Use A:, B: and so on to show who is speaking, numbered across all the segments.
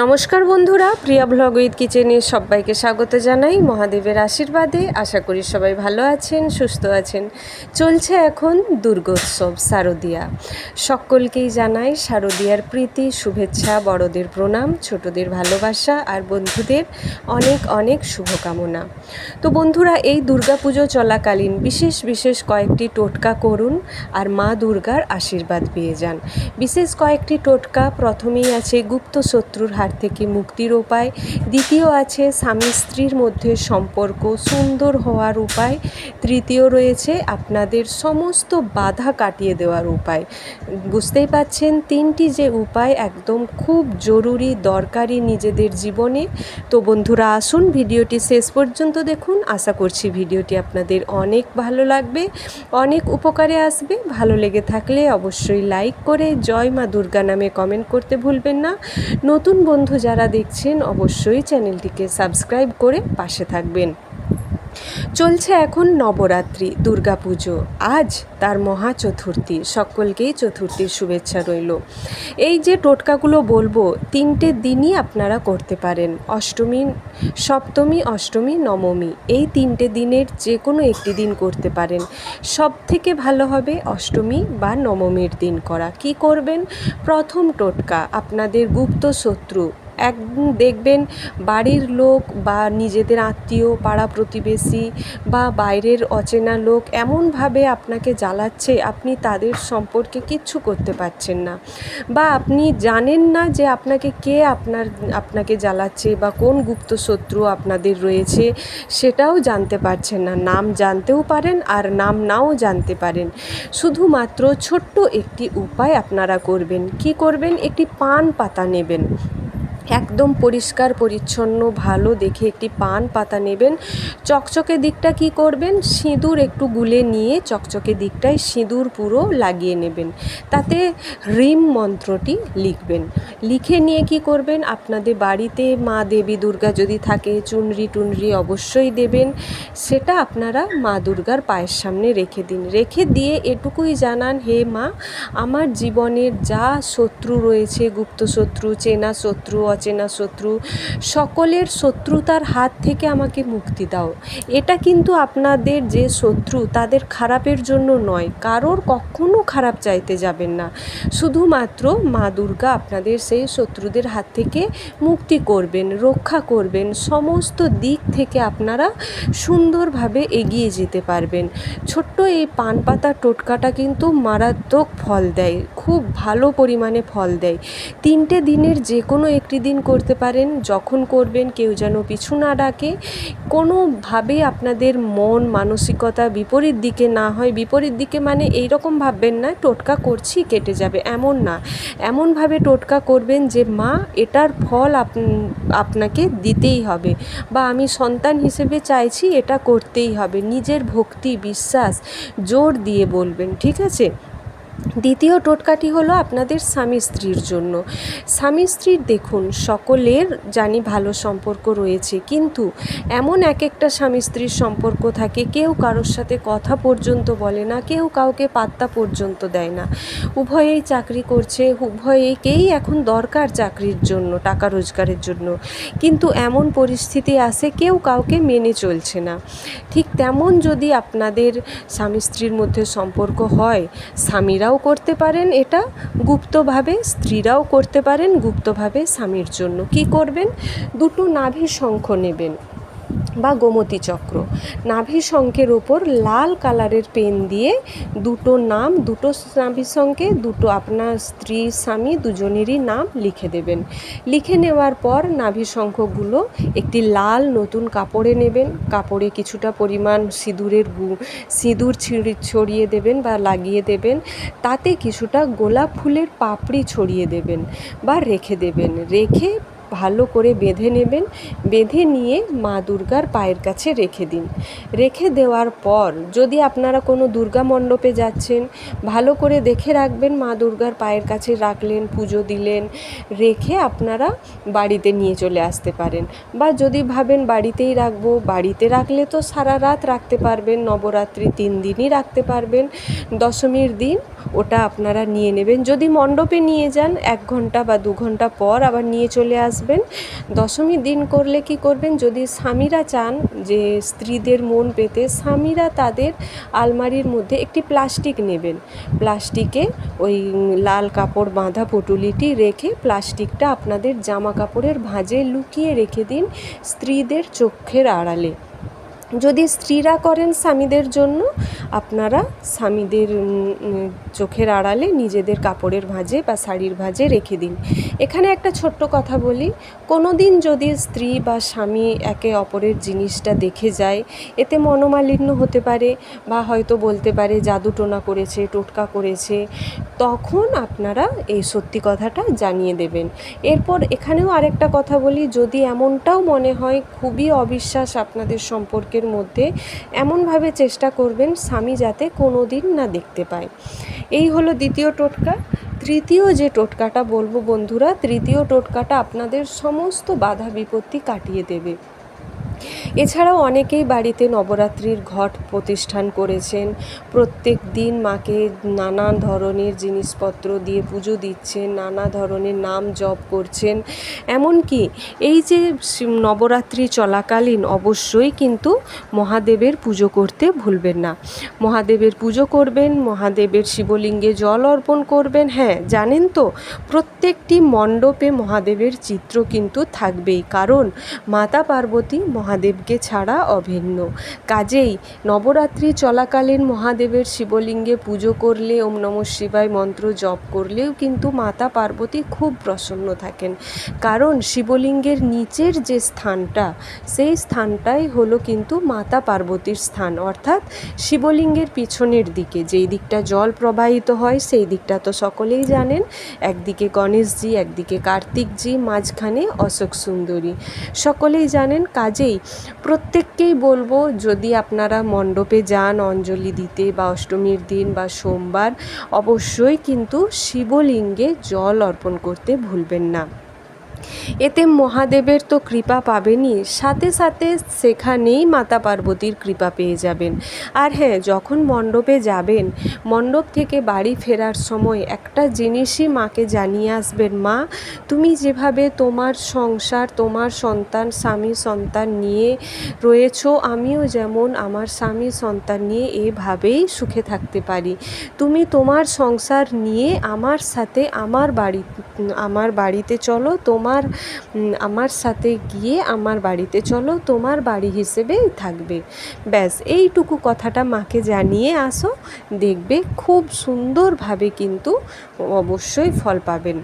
A: নমস্কার বন্ধুরা, প্রিয়া blog with কিচেনে সবাইকে স্বাগত জানাই। মহাদেবের আশীর্বাদে আশা করি সবাই ভালো আছেন, সুস্থ আছেন। চলছে এখন দুর্গোৎসব, শারদিয়া। সকলকেই জানাই শারদিয়ার প্রীতি, শুভেচ্ছা, বড়দের প্রণাম, ছোটদের ভালোবাসা আর বন্ধুদের অনেক অনেক শুভকামনা। তো বন্ধুরা, এই দুর্গাপুজো চলাকালীন বিশেষ বিশেষ কয়েকটি টোটকা করুন আর মা দুর্গার আশীর্বাদ পেয়ে যান। বিশেষ কয়েকটি টোটকা প্রথমেই আছে গুপ্ত শত্রুর হাত থেকে মুক্তির উপায়। দ্বিতীয় আছে স্বামী স্ত্রীর মধ্যে সম্পর্ক সুন্দর হওয়ার উপায়। তৃতীয় রয়েছে আপনাদের সমস্ত বাধা কাটিয়ে দেওয়ার উপায়। বুঝতেই পাচ্ছেন, তিনটি যে উপায় একদম খুব জরুরি, দরকারি নিজেদের জীবনে। তো বন্ধুরা, আসুন ভিডিওটি শেষ পর্যন্ত দেখুন। আশা করছি ভিডিওটি আপনাদের অনেক ভালো লাগবে, অনেক উপকারে আসবে। ভালো লেগে থাকলে অবশ্যই লাইক করে জয় মা দুর্গা নামে কমেন্ট করতে ভুলবেন না। নতুন বন্ধু যারা দেখছেন অবশ্যই চ্যানেলটিকে সাবস্ক্রাইব করে পাশে থাকবেন। চলছে এখন নবরাত্রি, দুর্গাপুজো। আজ তার মহা চতুর্থী। সকলকেই চতুর্থীর শুভেচ্ছা রইল। এই যে টোটকাগুলো বলব, তিনটে দিনই আপনারা করতে পারেন। অষ্টমী, সপ্তমী, অষ্টমী, নবমী। এই তিনটে দিনের যে কোনো একটি দিন করতে পারেন। সব থেকে ভালো হবে অষ্টমী বা নবমীর দিন করা। কি করবেন? প্রথম টোটকা, আপনাদের গুপ্ত শত্রু এক দেখবেন বাড়ির লোক বা নিজেদের আত্মীয়, পাড়া প্রতিবেশী বা বাইরের অচেনা লোক এমনভাবে আপনাকে জ্বালাচ্ছে, আপনি তাদের সম্পর্কে কিচ্ছু করতে পারছেন না। বা আপনি জানেন না যে আপনাকে কে আপনার, আপনাকে জ্বালাচ্ছে বা কোন গুপ্ত শত্রু আপনাদের রয়েছে, সেটাও জানতে পারছেন না। নাম জানতেও পারেন আর নাম নাও জানতে পারেন। শুধুমাত্র ছোট্ট একটি উপায় আপনারা করবেন। কি করবেন? একটি পান পাতা নেবেন। একদম পরিষ্কার, পরিচ্ছন্ন, ভালো দেখে একটি পান পাতা নেবেন। চকচকে দিকটা কি করবেন? সিঁদুর একটু গুলে নিয়ে চকচকে দিকটায় সিঁদুর পুরো লাগিয়ে নেবেন। তাতে রিম মন্ত্রটি লিখবেন। লিখে নিয়ে কি করবেন? আপনাদের বাড়িতে মা দেবী দুর্গা যদি থাকে, চুনরি টুনরি অবশ্যই দেবেন। সেটা আপনারা মা দুর্গার পায়ের সামনে রেখে দিন। রেখে দিয়ে এটুকুই জানান, হে মা, আমার জীবনের যা শত্রু রয়েছে, গুপ্ত শত্রু, চেনা শত্রু অচেনা শত্রু, সকলের শত্রুতার হাত থেকে আমাকে মুক্তি দাও। এটা কিন্তু আপনাদের যে শত্রু, তাদের খারাপের জন্য নয়, কারোর কখনো খারাপ চাইতে যাবেন না। শুধুমাত্র মা দুর্গা আপনাদের সেই শত্রুদের হাত থেকে মুক্তি করবেন, রক্ষা করবেন, সমস্ত দিক থেকে আপনারা সুন্দরভাবে এগিয়ে যেতে পারবেন। ছোট্ট এই পান পাতার টোটকাটা কিন্তু মারাত্মক ফল দেয়, খুব ভালো পরিমাণে ফল দেয়। তিনটে দিনের যে কোনো একটি দিন করতে পারেন, যখন করবেন, কেউ যেন পিছু না ডাকে। কোনোভাবে আপনাদের মন, মানসিকতা বিপরীত দিকে না হয়। বিপরীত দিকে মানে এই রকম ভাববেন না, টোটকা করছি, কেটে যাবে। এমন না। এমনভাবে টোটকা করবেন যে, মা, এটার ফল আপনাকে দিতেই হবে বা আমি সন্তান হিসেবে চাইছি, এটা করতেই হবে। নিজের ভক্তি, বিশ্বাস, জোর দিয়ে বলবেন, ঠিক আছে? দ্বিতীয় টোটকাটি হলো আপনাদের স্বামী স্ত্রীর জন্য। স্বামী স্ত্রীর দেখুন, সকলের জানি ভালো সম্পর্ক রয়েছে, কিন্তু এমন এক একটা স্বামী স্ত্রীর সম্পর্ক থাকে, কেউ কারোর সাথে কথা পর্যন্ত বলে না, কেউ কাউকে পাত্তা পর্যন্ত দেয় না। উভয়েই চাকরি করছে, উভয়কেই এখন দরকার চাকরির জন্য, টাকা রোজগারের জন্য। কিন্তু এমন পরিস্থিতি আসে কেউ কাউকে মেনে চলছে না। ঠিক তেমন যদি আপনাদের স্বামী স্ত্রীর মধ্যে সম্পর্ক হয় স্বামীরাও স্ত্রীরাও করতে পারেন এটা, গুপ্তভাবে স্ত্রীরাও করতে পারেন, গুপ্তভাবে স্বামীর জন্য। কি করবেন? দুটো নাভি শঙ্খ নেবেন। বা গোমতী চক্র। নাভি শঙ্খের ওপর লাল কালারের পেন দিয়ে দুটো নাম, দুটো নাভি শঙ্খে দুটো আপনার স্ত্রী, স্বামী, দুজনেরই নাম লিখে দেবেন। লিখে নেওয়ার পর নাভি একটি লাল নতুন কাপড়ে নেবেন। কাপড়ে কিছুটা পরিমাণ সিঁদুরের গু, সিঁদুর ছিঁড়ি, ছড়িয়ে দেবেন বা লাগিয়ে দেবেন। তাতে কিছুটা গোলাপ ফুলের পাপড়ি ছড়িয়ে দেবেন বা রেখে দেবেন। রেখে ভালো করে বেঁধে নেবেন। বেঁধে নিয়ে মা দুর্গার পায়ের কাছে রেখে দিন। রেখে দেওয়ার পর যদি আপনারা কোনো দুর্গা মণ্ডপে যাচ্ছেন, ভালো করে দেখে রাখবেন মা দুর্গার পায়ের কাছে রাখলেন, পুজো দিলেন, রেখে আপনারা বাড়িতে নিয়ে চলে আসতে পারেন। বা যদি ভাবেন বাড়িতেই রাখব, বাড়িতে রাখলে তো সারা রাত রাখতে পারবেন, নবরাত্রি তিন দিনই রাখতে পারবেন। দশমীর দিন ওটা আপনারা নিয়ে নেবেন। যদি মণ্ডপে নিয়ে যান, এক ঘণ্টা বা দু ঘণ্টা পর আবার নিয়ে চলে আসবেন। আসবেন। দশমীর দিন করলে কি করবেন? যদি স্বামীরা চান যে স্ত্রীদের মন পেতে, স্বামীরা তাদের আলমারির মধ্যে একটি প্লাস্টিক নেবেন। প্লাস্টিকে ওই লাল কাপড়, বাঁধা পটুলিটি রেখে প্লাস্টিকটা আপনাদের জামা কাপড়ের ভাঁজে লুকিয়ে রেখে দিন স্ত্রীদের চোখের আড়ালে। যদি স্ত্রীরা করেন স্বামীদের জন্য, আপনারা স্বামীদের চোখের আড়ালে নিজেদের কাপড়ের ভাঁজে বা শাড়ির ভাঁজে রেখে দিন। এখানে একটা ছোট্ট কথা বলি কোনো দিন যদি স্ত্রী বা স্বামী একে অপরের জিনিসটা দেখে যায়, এতে মনোমালিন্য হতে পারে বা হয়তো বলতে পারে জাদু টোনা করেছে, টোটকা করেছে, তখন আপনারা এই সত্যি কথাটা জানিয়ে দেবেন। এরপর এখানেও আরেকটা কথা বলি, যদি এমনটাও মনে হয়, খুবই অবিশ্বাস আপনাদের সম্পর্কের মধ্যে এমনভাবে চেষ্টা করবেন স্বামী যাতে কোনো দিন না দেখতে পায়। এই হলো দ্বিতীয় টোটকা। তৃতীয় যে টোটকাটা বলব বন্ধুরা, তৃতীয় টোটকাটা আপনাদের সমস্ত বাধা বিপত্তি কাটিয়ে দেবে। এছাড়াও অনেকেই বাড়িতে নবরাত্রির ঘট প্রতিষ্ঠান করেছেন। প্রত্যেক দিন মাকে নানা ধরনের জিনিসপত্র দিয়ে পুজো দিচ্ছেন, নানা ধরনের নাম জপ করছেন। এমনকি এই যে নবরাত্রি চলাকালীন অবশ্যই কিন্তু মহাদেবের পুজো করতে ভুলবেন না। মহাদেবের পুজো করবেন, মহাদেবের শিবলিঙ্গে জল অর্পণ করবেন হ্যাঁ জানেন তো? প্রত্যেকটি মণ্ডপে মহাদেবের চিত্র কিন্তু থাকবেই। কারণ মাতা পার্বতী মহাদেবকে ছাড়া অভিন্ন। কাজেই নবরাত্রি চলাকালীন মহাদেবের শিবলিঙ্গে পুজো করলে, ওম নম শিবায় মন্ত্র জপ করলেও কিন্তু মাতা পার্বতী খুব প্রসন্ন থাকেন। কারণ শিবলিঙ্গের নিচের যে স্থানটা, সেই স্থানটাই হলো কিন্তু মাতা পার্বতীর স্থান। অর্থাৎ শিবলিঙ্গের পিছনের দিকে, যেই দিকটা জল প্রবাহিত হয়, সেই দিকটা তো সকলেই জানেন। একদিকে গণেশজি, একদিকে কার্তিকজি, মাঝখানে অশোক সুন্দরী। সকলেই জানেন কাজেই প্রত্যেককেই বলব, যদি আপনারা মণ্ডপে যান, অঞ্জলি দিতে বা অষ্টমীর দিন বা সোমবার, অবশ্যই কিন্তু শিবলিঙ্গে জল অর্পণ করতে ভুলবেন না। এতে মহাদেবের তো কৃপা পাবেনই। সাথে সাথে সেখানেই মাতা পার্বতীর কৃপা পেয়ে যাবেন। আর হ্যাঁ যখন মণ্ডপে যাবেন, মণ্ডপ থেকে বাড়ি ফেরার সময় একটা জিনিসই মাকে জানিয়ে আসবেন, মা, তুমি যেভাবে তোমার সংসার, তোমার সন্তান, স্বামী সন্তান নিয়ে রয়েছ, আমিও যেমন আমার স্বামী সন্তান নিয়ে এভাবেই সুখে থাকতে পারি। তুমি তোমার সংসার নিয়ে আমার সাথে, আমার বাড়ি, আমার বাড়িতে চলো, তোমার উম, আমার সাথে গিয়ে আমার বাড়িতে চলো তোমার বাড়ি হিসেবেই থাকবে। ব্যাস এইটুকু কথাটা মাকে জানিয়ে আসো। দেখবে খুব সুন্দরভাবে কিন্তু অবশ্যই ফল পাবেন।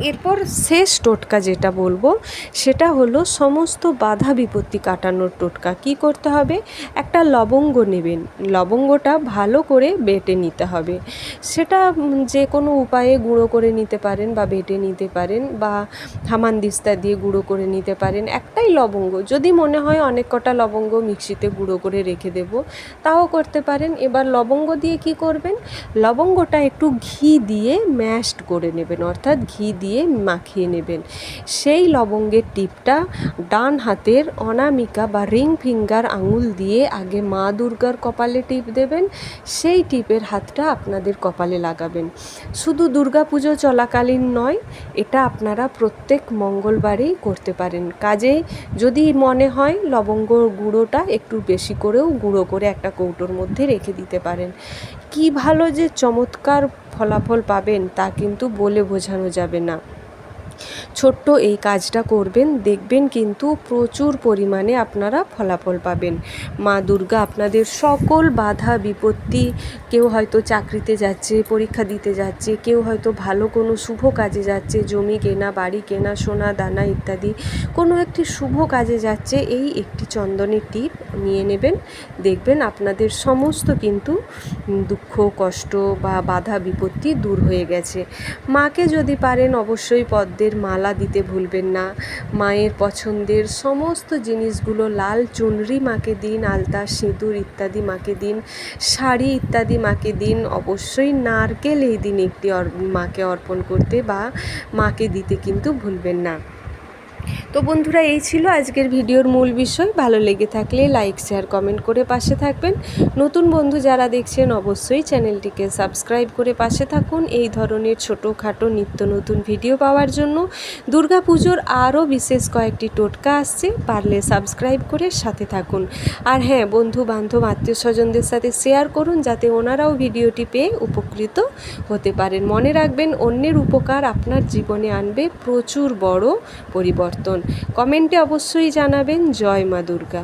A: এরপর শেষ টোটকা যেটা বলব, সেটা হলো সমস্ত বাধা বিপত্তি কাটানোর টোটকা। কি করতে হবে? একটা লবঙ্গ নেবেন। লবঙ্গটা ভালো করে বেটে নিতে হবে। সেটা যে কোনো উপায়ে গুঁড়ো করে নিতে পারেন বা বেটে নিতে পারেন বা হামানদিস্তা দিয়ে গুঁড়ো করে নিতে পারেন। একটাই লবঙ্গ। যদি মনে হয় অনেক কটা লবঙ্গ মিক্সিতে গুঁড়ো করে রেখে দেব, তাও করতে পারেন। এবার লবঙ্গ দিয়ে কি করবেন? লবঙ্গটা একটু ঘি দিয়ে ম্যাশড করে নেবেন। অর্থাৎ ঘি দিয়ে মাখিয়ে নেবেন। সেই লবঙ্গের টিপটা ডান হাতের অনামিকা বা রিং ফিঙ্গার আঙুল দিয়ে আগে মা দুর্গার কপালে টিপ দেবেন, সেই টিপের হাতটা আপনাদের কপালে লাগাবেন। শুধু দুর্গা পুজো চলাকালীন নয়, এটা আপনারা প্রত্যেক মঙ্গলবারেই করতে পারেন। কাজে যদি মনে হয় লবঙ্গ গুঁড়োটা একটু বেশি করেও গুঁড়ো করে একটা কৌটোর মধ্যে রেখে দিতে পারেন। কি ভালো যে চমৎকার ফলাফল পাবেন তা কিন্তু বলে বোঝানো যাবে না। ছোট্ট এই কাজটা করবেন, দেখবেন কিন্তু প্রচুর পরিমাণে আপনারা ফলাফল পাবেন। মা দুর্গা আপনাদের সকল বাধা, বিপত্তি, কেউ হয়তো চাকরিতে যাচ্ছে, পরীক্ষা দিতে যাচ্ছে, কেউ হয়তো ভালো কোনো শুভ কাজে যাচ্ছে, জমি কেনা, বাড়ি কেনা, সোনা, দানা ইত্যাদি কোনো একটি শুভ কাজে যাচ্ছে, এই একটি চন্দনের টিপ নিয়ে নেবেন। দেখবেন আপনাদের সমস্ত কিন্তু দুঃখ, কষ্ট বা বাধা, বিপত্তি দূর হয়ে গেছে। মাকে যদি পারেন অবশ্যই পদ্মের মালা দিতে ভুলবেন না। মায়ের পছন্দের সমস্ত জিনিসগুলো লাল চুনরি মাকে দিন, আলতা, সিঁদুর ইত্যাদি মাকে দিন, শাড়ি ইত্যাদি মাকে দিন। অবশ্যই নারকেল এই দিন একটি মাকে অর্পণ করতে বা মাকে দিতে কিন্তু ভুলবেন না। তো বন্ধুরা, এই ছিল আজকের ভিডিওর মূল বিষয়। ভালো লেগে থাকলে লাইক, শেয়ার, কমেন্ট করে পাশে থাকবেন। নতুন বন্ধু যারা দেখছেন, অবশ্যই চ্যানেলটিকে সাবস্ক্রাইব করে পাশে থাকুন এই ধরনের ছোটোখাটো নিত্য নতুন ভিডিও পাওয়ার জন্য। দুর্গা পুজোর আরও বিশেষ কয়েকটি টোটকা আসছে, পারলে সাবস্ক্রাইব করে সাথে থাকুন। আর হ্যাঁ বন্ধু বান্ধব আত্মীয় স্বজনদের সাথে শেয়ার করুন যাতে ওনারাও ভিডিওটি পেয়ে উপকৃত হতে পারেন। মনে রাখবেন, অন্যের উপকার আপনার জীবনে আনবে প্রচুর বড় পরিবর্তন। কমেন্টে অবশ্যই জানাবেন। জয় মা দুর্গা।